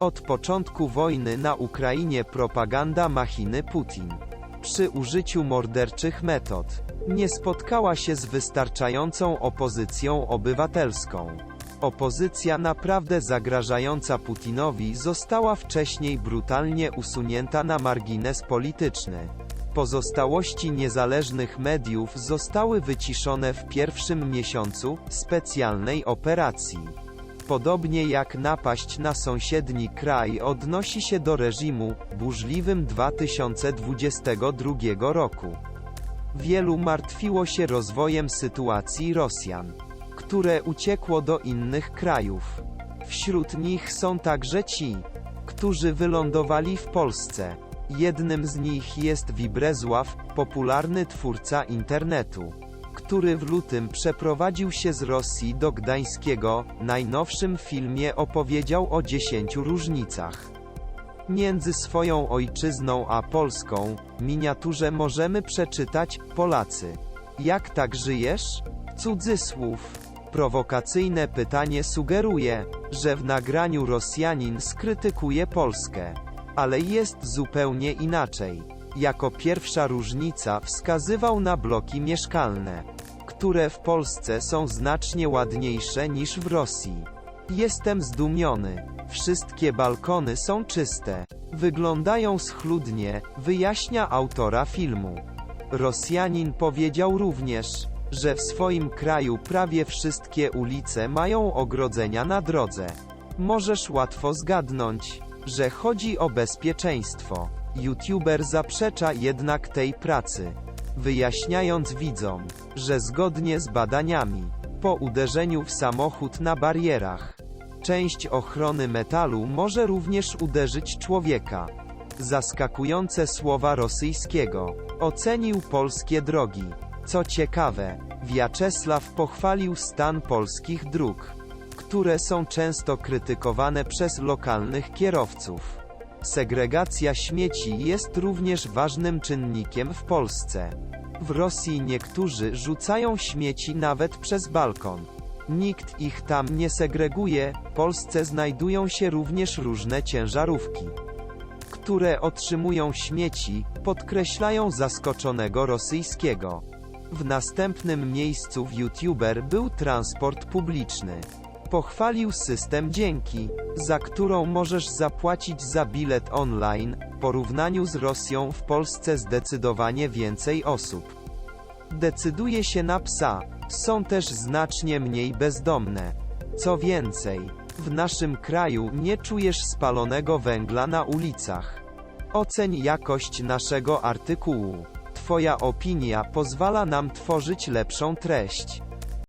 Od początku wojny na Ukrainie propaganda machiny Putin przy użyciu morderczych metod nie spotkała się z wystarczającą opozycją obywatelską. Opozycja naprawdę zagrażająca Putinowi została wcześniej brutalnie usunięta na margines polityczny. Pozostałości niezależnych mediów zostały wyciszone w pierwszym miesiącu specjalnej operacji. Podobnie jak napaść na sąsiedni kraj odnosi się do reżimu burzliwym 2022 roku. Wielu martwiło się rozwojem sytuacji Rosjan, które uciekło do innych krajów. Wśród nich są także ci, którzy wylądowali w Polsce. Jednym z nich jest Wibresław, popularny twórca internetu, który w lutym przeprowadził się z Rosji do Gdańskiego. Najnowszym filmie opowiedział o dziesięciu różnicach między swoją ojczyzną a Polską. Miniaturze możemy przeczytać: Polacy. Jak tak żyjesz? Cudzysłów. Prowokacyjne pytanie sugeruje, że w nagraniu Rosjanin skrytykuje Polskę. Ale jest zupełnie inaczej. Jako pierwsza różnica wskazywał na bloki mieszkalne, które w Polsce są znacznie ładniejsze niż w Rosji. Jestem zdumiony. Wszystkie balkony są czyste. Wyglądają schludnie, wyjaśnia autora filmu. Rosjanin powiedział również, że w swoim kraju prawie wszystkie ulice mają ogrodzenia na drodze. Możesz łatwo zgadnąć, że chodzi o bezpieczeństwo. YouTuber zaprzecza jednak tej pracy, wyjaśniając widzom, że zgodnie z badaniami, po uderzeniu w samochód na barierach, część ochrony metalu może również uderzyć człowieka. Zaskakujące słowa rosyjskiego. Ocenił polskie drogi. Co ciekawe, Wiaczesław pochwalił stan polskich dróg, które są często krytykowane przez lokalnych kierowców. Segregacja śmieci jest również ważnym czynnikiem w Polsce. W Rosji niektórzy rzucają śmieci nawet przez balkon. Nikt ich tam nie segreguje. W Polsce znajdują się również różne ciężarówki, które otrzymują śmieci, podkreślają zaskoczonego rosyjskiego. W następnym miejscu w YouTuber był transport publiczny. Pochwalił system dzięki, za którą możesz zapłacić za bilet online. W porównaniu z Rosją w Polsce zdecydowanie więcej osób decyduje się na psa. Są też znacznie mniej bezdomne. Co więcej, w naszym kraju nie czujesz spalonego węgla na ulicach. Oceń jakość naszego artykułu. Twoja opinia pozwala nam tworzyć lepszą treść.